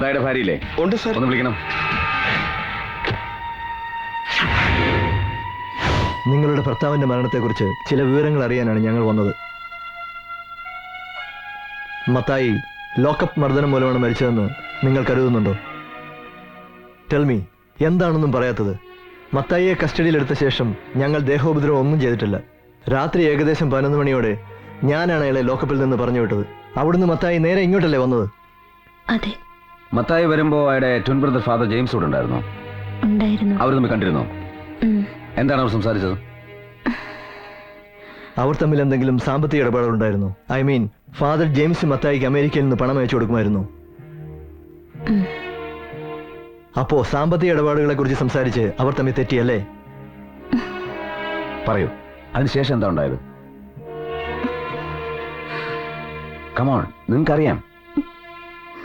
മത്തായുടെ ഭാര്യയില്ലേ? ഉണ്ട് സാർ. ഒന്ന് വിളിക്കണം. നിങ്ങളുടെ ഭർത്താവിന്റെ മരണത്തെക്കുറിച്ച് ചില വിവരങ്ങൾ അറിയാനാണ് ഞങ്ങൾ വന്നത്. മത്തായി ലോക്കപ്പ് മർദ്ദനം മൂലമാണ് മരിച്ചതെന്ന് നിങ്ങൾ കരുതുന്നുണ്ടോ? ടെൽമി എന്താണെന്നും പറയാത്തത്. മത്തായിയെ കസ്റ്റഡിയിൽ എടുത്ത ശേഷം ഞങ്ങൾ ദേഹോപദ്രവം ഒന്നും ചെയ്തിട്ടില്ല. രാത്രി ഏകദേശം പതിനൊന്ന് മണിയോടെ ഞാനാണ് അയാളെ ലോക്കപ്പിൽ നിന്ന് പറഞ്ഞു വിട്ടത്. അവിടുന്ന് മത്തായി നേരെ ഇങ്ങോട്ടല്ലേ വന്നത്? അതെ. മത്തായി വരുമ്പോ അയാളുടെ ട്വിൻ ബ്രദർ ഫാദർ ജെയിംസ് കൂടെ ഉണ്ടായിരുന്നു? ഉണ്ടായിരുന്നു. അവർ തമ്മിൽ കണ്ടിരുന്നോ? എന്താണ് അവർ സംസാരിച്ചത്? അവർ തമ്മിൽ എന്തെങ്കിലും സാമ്പത്തിക ഇടപാടുകളുണ്ടായിരുന്നു ഐ മീൻ ഫാദർ ജെയിംസ് മത്തായിക്ക് അമേരിക്കയിൽ നിന്ന് പണം അയച്ചു കൊടുക്കുമായിരുന്നു. അപ്പോ സാമ്പത്തിക ഇടപാടുകളെ കുറിച്ച് സംസാരിച്ച് അവർ തമ്മിൽ തെറ്റിയല്ലേ? പറയൂ. അതിനുശേഷം എന്താ ഉണ്ടായത്? കമോൺ നിങ്ങൾക്കറിയാം.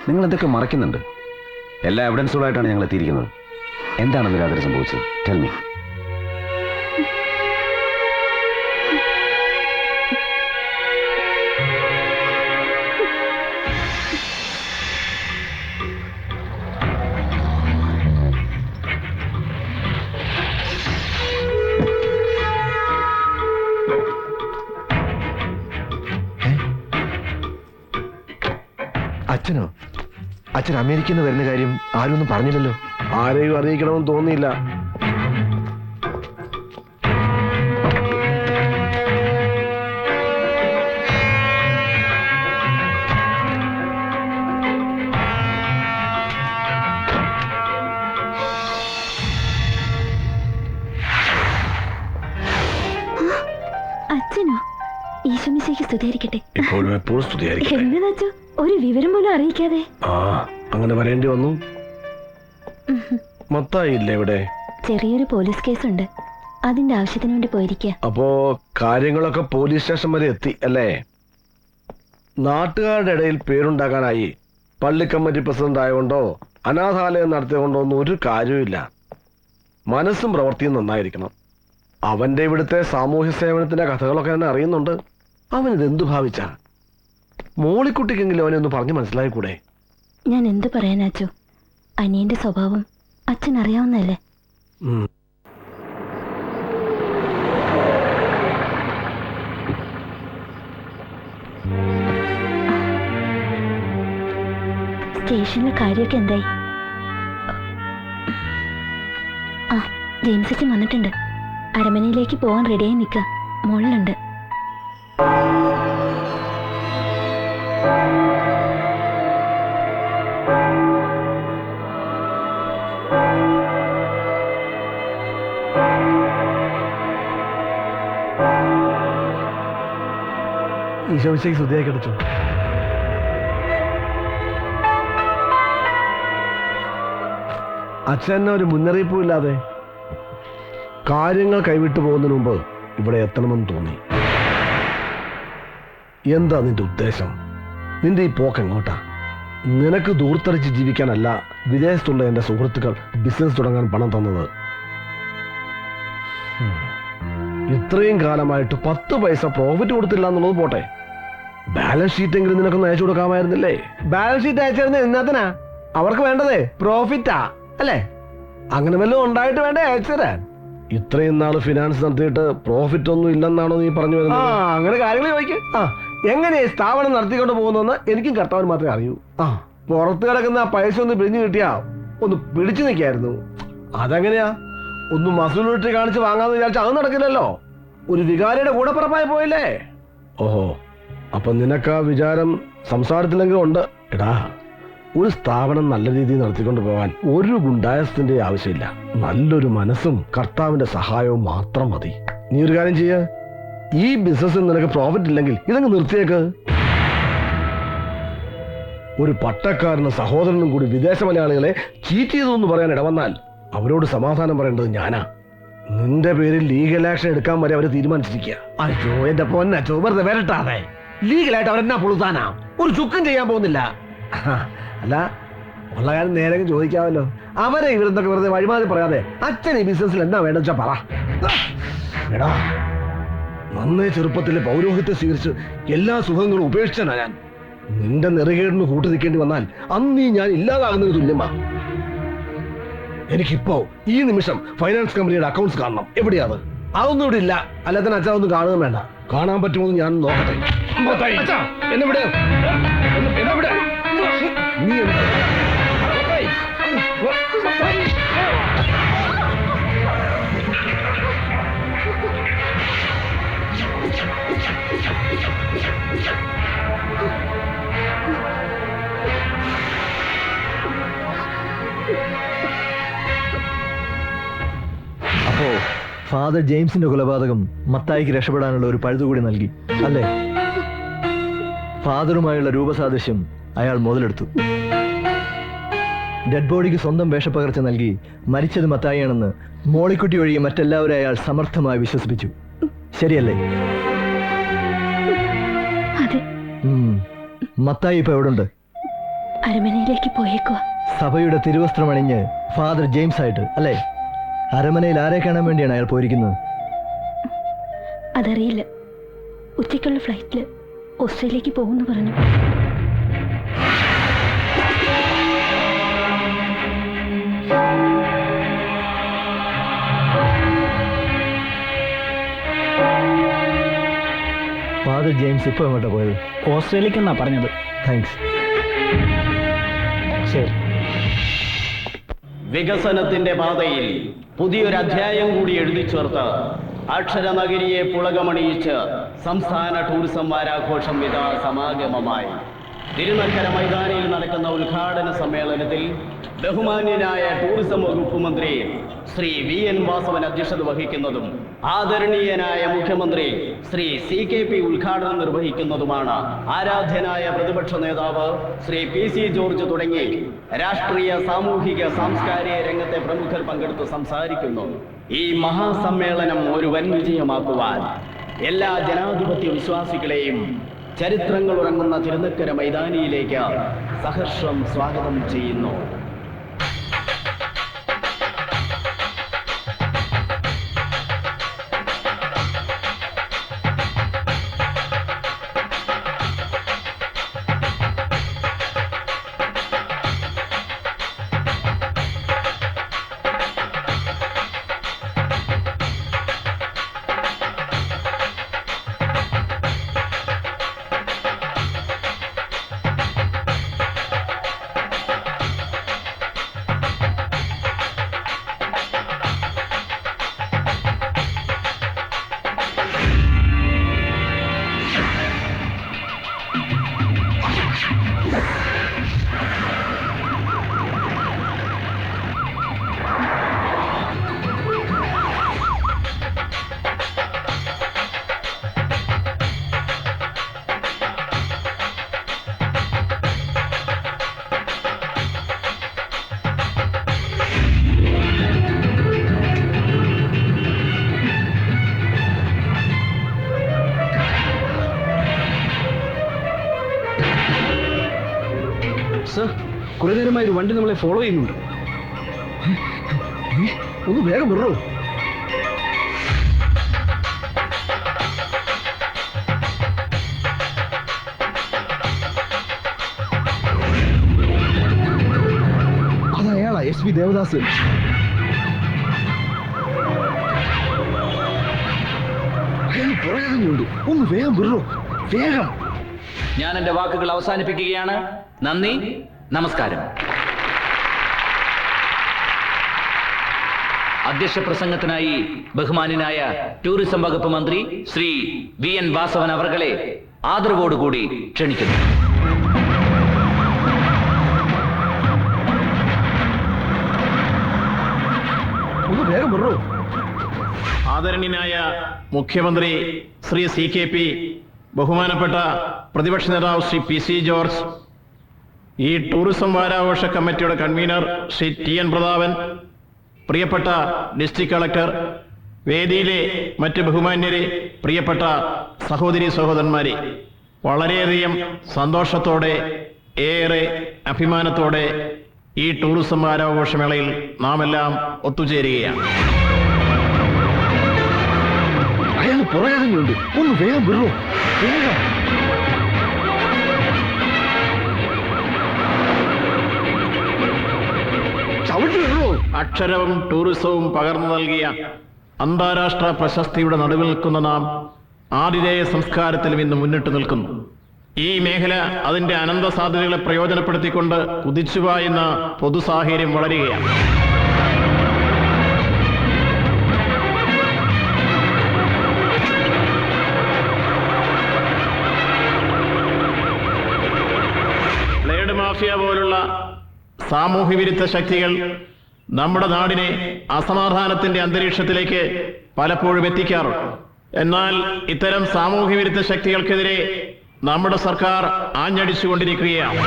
നിങ്ങൾ എന്തൊക്കെ മറയ്ക്കുന്നുണ്ട്? എല്ലാ എവിഡൻസുകളായിട്ടാണ് ഞങ്ങൾ എത്തിയിരിക്കുന്നത്. എന്താണ് രാത്രി സംഭവിച്ചത്? ടെൽ മീ അച്ഛനോ? അച്ഛൻ അമേരിക്കയിൽ നിന്ന് വരുന്ന കാര്യം ആരും ഒന്നും പറഞ്ഞില്ലല്ലോ. ആരെയും അറിയിക്കണമെന്ന് തോന്നിയില്ല. സ്തുതിയായിരിക്കട്ടെ എന്നതാ ഒരു വിവരം പോലും അറിയിക്കാതെ. ആ അങ്ങനെ വരേണ്ടി വന്നു. മത്തായി ഇല്ലേ ഇവിടെ? ചെറിയൊരു പോലീസ് കേസ് ഉണ്ട് അതിന്റെ ആവശ്യത്തിന് വേണ്ടി പോയിരിക്കുക അപ്പോ കാര്യങ്ങളൊക്കെ പോലീസ് സ്റ്റേഷൻ വരെ എത്തി അല്ലേ? നാട്ടുകാരുടെ ഇടയിൽ പേരുണ്ടാക്കാനായി പള്ളി കമ്മിറ്റി പ്രസിഡന്റ് ആയതുകൊണ്ടോ അനാഥാലയം നടത്തിയതുകൊണ്ടോ ഒന്നും ഒരു കാര്യവുമില്ല. മനസ്സും പ്രവൃത്തിയും നന്നായിരിക്കണം. അവന്റെ ഇവിടുത്തെ സാമൂഹ്യ സേവനത്തിന്റെ കഥകളൊക്കെ തന്നെ അറിയുന്നുണ്ട്. അവൻ ഇത് എന്തു ഭാവിച്ച? മോളിക്കുട്ടിക്കെങ്കിലും അവനെ ഒന്ന് പറഞ്ഞു മനസ്സിലായിക്കൂടെ? ഞാൻ എന്ത് പറയാനാച്ചു അനിയന്റെ സ്വഭാവം അച്ഛൻ അറിയാവുന്നല്ലേ. സ്റ്റേഷനിലെ കാര്യമൊക്കെ എന്തായി? ആ ജെയിംസ് അച്ഛൻ വന്നിട്ടുണ്ട്. അരമനയിലേക്ക് പോകാൻ റെഡിയായി നിൽക്കുക. മുകളിലുണ്ട് ഈശോമിശയ്ക്ക് സ്തുതിയായി കിടച്ചു അച്ഛൻ ഒരു മുന്നറിയിപ്പും ഇല്ലാതെ കാര്യങ്ങൾ കൈവിട്ടു പോകുന്നതിന് മുമ്പ് ഇവിടെ എത്തണമെന്ന് തോന്നി. എന്താ നിന്റെ ഉദ്ദേശം? നിന്റെ ഈ പോക്ക് എങ്ങോട്ടാ? നിനക്ക് ദൂർത്തടിച്ച് ജീവിക്കാനല്ല വിദേശത്തുള്ള എന്റെ സുഹൃത്തുക്കൾ ബിസിനസ് തുടങ്ങാൻ പണം തന്നത്. ഇത്രയും കാലമായിട്ട് പത്ത് പൈസ പ്രോഫിറ്റ് കൊടുത്തില്ല എന്നുള്ളത് പോട്ടെ. ബാലൻസ് ഷീറ്റ് എങ്കിലും നിനക്കൊന്ന് അയച്ചു കൊടുക്കാമായിരുന്നില്ലേ? ബാലൻസ് ഷീറ്റ് അയച്ചിരുന്ന എന്നതിനാ അവർക്ക് വേണ്ടതേ പ്രോഫിറ്റാ അല്ലേ? അങ്ങനെ വല്ലതും ഉണ്ടായിട്ട് വേണ്ടേ അയച്ചുതരാൻ ഇത്രയും നാൾ ഫിനാൻസ് നടത്തിയിട്ട് പ്രോഫിറ്റ് ഒന്നും ഇല്ലെന്നാണോ നീ പറഞ്ഞു വരുന്നത്? ആ അങ്ങനെ കാര്യങ്ങൾ ചോദിക്കും. ആ എങ്ങനെ ഈ സ്ഥാപനം നടത്തിക്കൊണ്ട് പോകുന്നതെന്ന് എനിക്കും കർത്താവിന് മാത്രമേ അറിയൂ. ആ പുറത്ത് കിടക്കുന്ന ആ പൈസ ഒന്ന് പിരിഞ്ഞു കിട്ടിയാ ഒന്ന് പിടിച്ചു നിൽക്കായിരുന്നു. അതെങ്ങനെയാ? ഒന്ന് മസൂൽ വിട്ട് കാണിച്ച് വാങ്ങാന്ന് വിചാരിച്ചാൽ അത് നടക്കില്ലല്ലോ. ഒരു വികാരിയുടെ കൂടെ പറപ്പായി പോയില്ലേ? ഓഹോ അപ്പൊ നിനക്ക് ആ വിചാരം സംസാരത്തിലെങ്കിലും ഉണ്ട്? എടാ ഒരു സ്ഥാപനം നല്ല രീതിയിൽ നടത്തിക്കൊണ്ട് പോകാൻ ഒരു ഗുണ്ടായസത്തിന്റെ ആവശ്യമില്ല. നല്ലൊരു മനസ്സും കർത്താവിന്റെ സഹായവും മാത്രം മതി. നീ ഒരു കാര്യം ചെയ്യ. ഈ ബിസിനസ്സിൽ നിനക്ക് പ്രോഫിറ്റ് ഇല്ലെങ്കിൽ ഇതങ്ങ് നിർത്തിയേക്ക്. ഒരു പട്ടക്കാരനും സഹോദരനും കൂടി വിദേശ മലയാളികളെ ചീറ്റ് ചെയ്തു പറയാൻ ഇടവന്നാൽ അവരോട് സമാധാനം പറയേണ്ടത് ഞാനാ. നിന്റെ പേരിൽ ലീഗൽ ആക്ഷൻ എടുക്കാൻ വരെ അവർ തീരുമാനിച്ചിരിക്കുക. അയ്യോ എന്റെ പൊന്നോ വെറുതെ വരട്ടാതെ. ലീഗലായിട്ട് അവരെന്നാ പുളുത്താനാ? ഒരു ചുക്കം ചെയ്യാൻ പോകുന്നില്ല. അല്ല ഉള്ള കാര്യം നേരെ ചോദിക്കാമല്ലോ. അവരെ ഇവരെന്തൊക്കെ വെറുതെ വഴിമാതിരി പറയാതെ അച്ഛൻ ഈ ബിസിനസ്സിൽ എന്താ വേണ്ടെന്ന് വെച്ചാ പറ. എടാ നന്നേ ചെറുപ്പത്തിലെ പൗരോഹിത്യം സ്വീകരിച്ച് എല്ലാ സുഖങ്ങളും ഉപേക്ഷിച്ചാ ഞാൻ. നിന്റെ നെറുകേടിന് കൂട്ടു നിൽക്കേണ്ടി വന്നാൽ അന്നീ ഞാൻ ഇല്ലാതാകുന്നതിന് തുല്യമാ. എനിക്കിപ്പോ ഈ നിമിഷം ഫൈനാൻസ് കമ്പനിയുടെ അക്കൗണ്ട്സ് കാണണം. എവിടെയാണ് അത്? അതൊന്നും ഇവിടെ ഇല്ല. അല്ലാതെ അച്ഛൻ ഒന്നും കാണുകയും വേണ്ട. കാണാൻ പറ്റുമോ എന്ന് ഞാൻ നോക്കട്ടെ. അച്ഛാ, എന്നെ വിട്. എന്നെ- എന്നെ വിട്. നീ അപ്പോ ഫാദർ ജെയിംസിന്റെ കൊലപാതകം മത്തായിക്ക് രക്ഷപ്പെടാനുള്ള ഒരു പഴുതുകൂടി നൽകി അല്ലേ ഫാദറുമായുള്ള രൂപസാദൃശ്യം അയാൾ മുതലെടുത്തു. ഡെഡ് ബോഡിക്ക് സ്വന്തം വേഷപ്പകർച്ച നൽകി മരിച്ചത് മത്തായിയാണെന്ന് മോളിക്കുട്ടി ഒഴികെ മറ്റെല്ലാവരും അയാൾ സമർത്ഥമായി വിശ്വസിപ്പിച്ചു. ശരിയല്ലേ. മത്തായി ഇപ്പൊ എവിടുണ്ട്? അരമനയിലേക്ക് പോയേക്കുക സഭയുടെ തിരുവസ്ത്രം അണിഞ്ഞ് ഫാദർ ജെയിംസ് ആയിട്ട് അല്ലേ? അരമനയിൽ ആരെ കാണാൻ വേണ്ടിയാണ് അയാൾ പോയിരിക്കുന്നത്? അതറിയില്ല. ഉച്ചയ്ക്കുള്ള ഫ്ലൈറ്റിൽ ഓസ്ട്രേലിയക്ക് പോകുമെന്ന് പറഞ്ഞു. ഫാദർ ജെയിംസ് ഇപ്പൊ എങ്ങോട്ടാ പോയത്? ഓസ്ട്രേലിയക്ക് എന്നാ പറഞ്ഞത്. താങ്ക്സ് ശരി. വികസനത്തിന്റെ പാതയിൽ പുതിയൊരു അധ്യായം കൂടി എഴുതി ചേർത്ത് അക്ഷരനഗരിയെ പുളകമണിയിച്ച് സംസ്ഥാന ടൂറിസം വാരാഘോഷം ഇതാ സമാഗമമായി. തിരുനക്കര മൈതാനിയിൽ നടക്കുന്ന ഉദ്ഘാടന സമ്മേളനത്തിൽ ബഹുമാന്യനായ ടൂറിസം വകുപ്പ് മന്ത്രി ശ്രീ വി എൻ വാസവൻ അധ്യക്ഷത വഹിക്കുന്നതും ആദരണീയനായ മുഖ്യമന്ത്രി ശ്രീ സി കെ പി ഉദ്ഘാടനം നിർവഹിക്കുന്നതുമാണ് ആരാധ്യനായ പ്രതിപക്ഷ നേതാവ് ശ്രീ പി സി ജോർജ് തുടങ്ങി രാഷ്ട്രീയ സാമൂഹിക സാംസ്കാരിക രംഗത്തെ പ്രമുഖർ പങ്കെടുത്ത് സംസാരിക്കുന്നു. ഈ മഹാസമ്മേളനം ഒരു വൻ വിജയമാക്കുവാൻ എല്ലാ ജനാധിപത്യ വിശ്വാസികളെയും ചരിത്രങ്ങൾ ഉറങ്ങുന്ന തിരുനക്കര മൈതാനിയിലേക്ക് സഹർഷം സ്വാഗതം ചെയ്യുന്നു. ഒരു വണ്ടി നമ്മളെ ഫോളോ ചെയ്യുന്നുണ്ട്. ഒന്ന് വേഗം വിടറോ? അത് എസ് പി ദേവദാസ്. ഒന്ന് വേഗം വിടറോ? വേഗം. ഞാൻ എന്റെ വാക്കുകൾ അവസാനിപ്പിക്കുകയാണ്. നന്ദി. നമസ്കാരം. അധ്യക്ഷ പ്രസംഗത്തിനായി ബഹുമാനായ ടൂറിസം വകുപ്പ് മന്ത്രി ശ്രീ വി എൻ വാസവൻ അവർകളെ ആദരവോടുകൂടി ക്ഷണിക്കുന്നു. ആദരണീയനായ മുഖ്യമന്ത്രി ശ്രീ സി കെ പി ബഹുമാനപ്പെട്ട പ്രതിപക്ഷ നേതാവ് ശ്രീ പി സി ജോർജ് ഈ ടൂറിസം വാരാഘോഷ കമ്മിറ്റിയുടെ convener Shri T N Prathapan പ്രിയപ്പെട്ട ഡിസ്ട്രിക്ട് കളക്ടർ വേദിയിലെ മറ്റ് ബഹുമാന്യരെ പ്രിയപ്പെട്ട സഹോദരി സഹോദരന്മാരെ വളരെയധികം സന്തോഷത്തോടെ ഏറെ അഭിമാനത്തോടെ ഈ ടൂറിസം വാരാഘോഷമേളയിൽ നാം എല്ലാം ഒത്തുചേരുകയാണ്. അയാൾ പുറകെ തന്നെയുണ്ട് ഒന്ന് വേഗം വിടുന്നു വേഗം. അക്ഷരവും ടൂറിസവും പകർന്നു നൽകിയ അന്താരാഷ്ട്ര പ്രശസ്തിയുടെ നടുവിൽ നിൽക്കുന്ന നാം ആതിഥേയ സംസ്കാരത്തിലും ഇന്ന് മുന്നിട്ട് നിൽക്കുന്നു. ഈ മേഖല അതിന്റെ അനന്ത സാധ്യതകളെ പ്രയോജനപ്പെടുത്തിക്കൊണ്ട് കുതിച്ചുപായുന്ന പൊതുസാഹചര്യം വളരുകയാണ്. ബ്ലേഡ് മാഫിയ പോലുള്ള സാമൂഹ്യ വിരുദ്ധ ശക്തികൾ നമ്മുടെ നാടിനെ അസമാധാനത്തിന്റെ അന്തരീക്ഷത്തിലേക്ക് പലപ്പോഴും എത്തിക്കാറുണ്ട്. എന്നാൽ ഇത്തരം സാമൂഹ്യ വിരുദ്ധ ശക്തികൾക്കെതിരെ നമ്മുടെ സർക്കാർ ആഞ്ഞടിച്ചുകൊണ്ടിരിക്കുകയാണ്.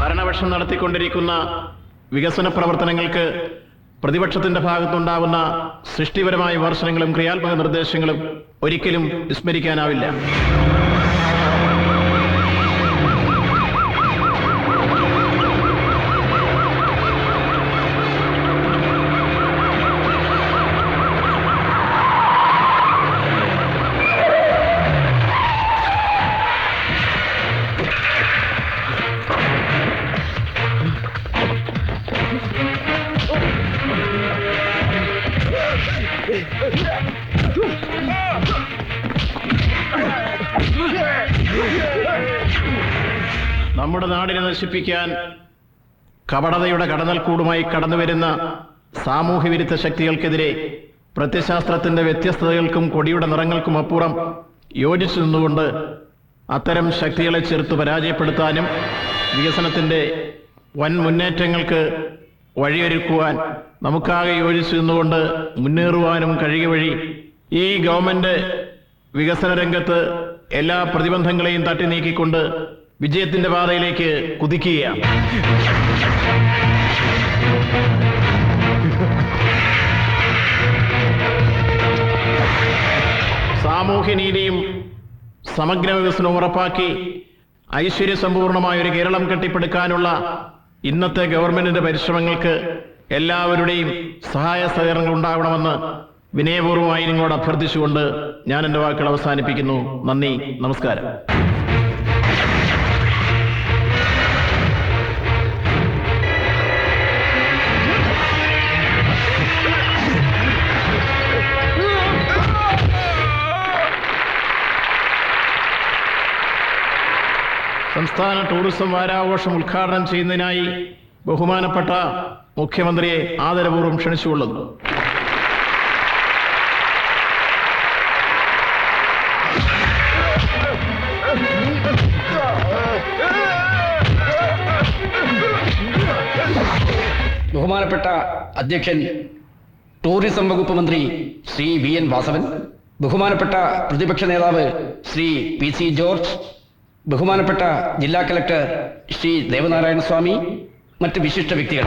ഭരണപക്ഷം നടത്തിക്കൊണ്ടിരിക്കുന്ന വികസന പ്രവർത്തനങ്ങൾക്ക് പ്രതിപക്ഷത്തിന്റെ ഭാഗത്തുണ്ടാവുന്ന സൃഷ്ടിപരമായ വിമർശനങ്ങളും ക്രിയാത്മക നിർദ്ദേശങ്ങളും ഒരിക്കലും വിസ്മരിക്കാനാവില്ല. നമ്മുടെ നാടിനെ നശിപ്പിക്കാൻ കപടതയുടെ കടന്നൽക്കൂടുമായി കടന്നുവരുന്ന സാമൂഹ്യ വിരുദ്ധ ശക്തികൾക്കെതിരെ പ്രത്യശാസ്ത്രത്തിന്റെ വ്യത്യസ്തതകൾക്കും കൊടിയുടെ നിറങ്ങൾക്കും അപ്പുറം യോജിച്ചു നിന്നുകൊണ്ട് അത്തരം ശക്തികളെ ചെറുത്ത് പരാജയപ്പെടുത്താനും വികസനത്തിന്റെ വൻ മുന്നേറ്റങ്ങൾക്ക് വഴിയൊരുക്കുവാൻ നമുക്കാകെ യോജിച്ചു നിന്നുകൊണ്ട് മുന്നേറുവാനും കഴിയുക വഴി ഈ ഗവൺമെന്റ് വികസന രംഗത്ത് എല്ലാ പ്രതിബന്ധങ്ങളെയും തട്ടി നീക്കിക്കൊണ്ട് വിജയത്തിന്റെ പാതയിലേക്ക് കുതിക്കുകയാണ്. സാമൂഹ്യനീതിയും സമഗ്ര വികസനവും ഉറപ്പാക്കി ഐശ്വര്യസമ്പൂർണമായ ഒരു കേരളം കെട്ടിപ്പടുക്കാനുള്ള ഇന്നത്തെ ഗവൺമെന്റിന്റെ പരിശ്രമങ്ങൾക്ക് എല്ലാവരുടെയും സഹായ സഹകരണങ്ങൾ ഉണ്ടാവണമെന്ന് വിനയപൂർവമായി നിങ്ങളോട് അഭ്യർത്ഥിച്ചുകൊണ്ട് ഞാൻ എന്റെ വാക്കുകൾ അവസാനിപ്പിക്കുന്നു. നന്ദി. നമസ്കാരം. സംസ്ഥാന ടൂറിസം വാരാഘോഷം ഉദ്ഘാടനം ചെയ്യുന്നതിനായി ബഹുമാനപ്പെട്ട മുഖ്യമന്ത്രിയെ ആദരപൂർവം ക്ഷണിച്ചുകൊള്ളുന്നു. ബഹുമാനപ്പെട്ട അധ്യക്ഷൻ ടൂറിസം വകുപ്പ് മന്ത്രി ശ്രീ വി എൻ വാസവൻ ബഹുമാനപ്പെട്ട പ്രതിപക്ഷ നേതാവ് ശ്രീ പി സി ജോർജ് ബഹുമാനപ്പെട്ട ജില്ലാ കലക്ടർ ശ്രീ ദേവനാരായണ സ്വാമി മറ്റ് വിശിഷ്ട വ്യക്തികൾ.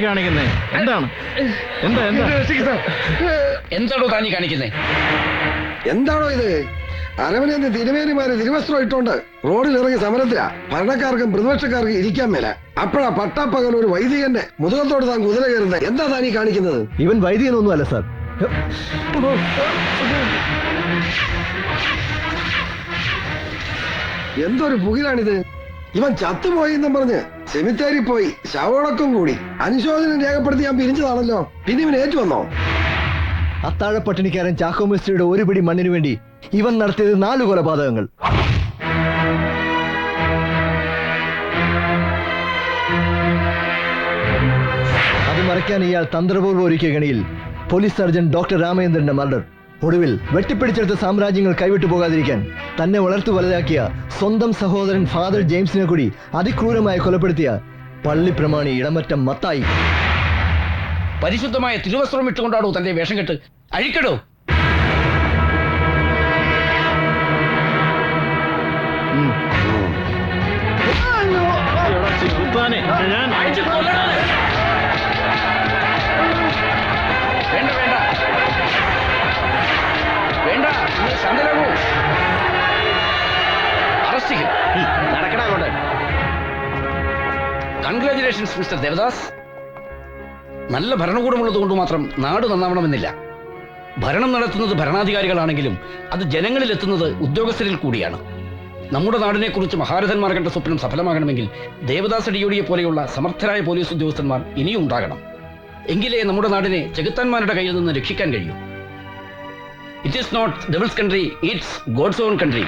നിങ്ങൾ എന്താണ്? ഈ എന്താ? എന്താ എന്താണോ താനി കാണിക്കുന്നത് എന്താണോ ഇത്? അരവനെന്ന് തിരുമേനിമാര് തിരുവസ്ത്രം ഇട്ടോണ്ട് റോഡിൽ ഇറങ്ങി സമരത്തിലാ. ഭരണക്കാർക്കും പ്രതിപക്ഷക്കാർക്കും ഇരിക്കാൻ മേല. അപ്പോഴാ പട്ടാപ്പകൽ ഒരു വൈദികന്റെ മുതുകത്തോട് താൻ കുതിര കയറുന്നത് എന്താ താനീ കാണിക്കുന്നത്? ഇവൻ വൈദികനൊന്നും അല്ല സാർ. എന്തൊരു പുകിലാണിത്? ഇവൻ ചത്തുപോയി എന്നും പറഞ്ഞ് സെമിത്തേരി പോയി. ശവടക്കം കൂടി. അനുശോചനം രേഖപ്പെടുത്തി ഞാൻ പിരിഞ്ഞതാണല്ലോ. പിന്നെ ഇവൻ ഏറ്റു വന്നോ? അത്താഴ പട്ടിണിക്കാരൻ ചാക്കോ മിസ്ത്രിയുടെ ഒരു പിടി മണ്ണിനു വേണ്ടി ഇവൻ നടത്തിയത് നാല് കൊലപാതകങ്ങൾ. അത് മറയ്ക്കാൻ ഇയാൾ തന്ത്രപൂർവം ഒരുക്കിയ ഗണിയിൽ പോലീസ് സർജൻ ഡോക്ടർ രാമചന്ദ്രന്റെ മർഡർ. ഒടുവിൽ വെട്ടിപ്പിടിച്ചെടുത്ത സാമ്രാജ്യങ്ങൾ കൈവിട്ടു പോകാതിരിക്കാൻ തന്നെ വളർത്തു വലുതാക്കിയ സ്വന്തം സഹോദരൻ ഫാദർ ജെയിംസിനെ കൂടി അതിക്രൂരമായി കൊലപ്പെടുത്തിയ പള്ളി പ്രമാണി ഇടമറ്റം മത്തായി. പരിശുദ്ധമായ തിരുവസ്ത്രം ഇട്ടുകൊണ്ടാണോ തന്റെ വേഷം കെട്ട് അഴിക്കടോ കൺഗ്രാചുലേഷൻസ് മിസ്റ്റർ ദേവദാസ് നല്ല ഭരണകൂടമുള്ളത് കൊണ്ട് മാത്രം നാട് നന്നാവണമെന്നില്ല. ഭരണം നടത്തുന്നത് ഭരണാധികാരികളാണെങ്കിലും അത് ജനങ്ങളിൽ എത്തുന്നത് ഉദ്യോഗസ്ഥരിൽ കൂടിയാണ്. നമ്മുടെ നാടിനെക്കുറിച്ച് മഹാരഥന്മാർ കണ്ട സ്വപ്നം സഫലമാകണമെങ്കിൽ ദേവദാസ് ഡിയോഡിയെ പോലെയുള്ള സമർത്ഥരായ പോലീസ് ഉദ്യോഗസ്ഥന്മാർ ഇനിയും ഉണ്ടാകണം. എങ്കിലേ നമ്മുടെ നാടിനെ ചെകുത്താന്മാരുടെ കയ്യിൽ നിന്ന് രക്ഷിക്കാൻ കഴിയൂ. It is not doubles country it's God's own country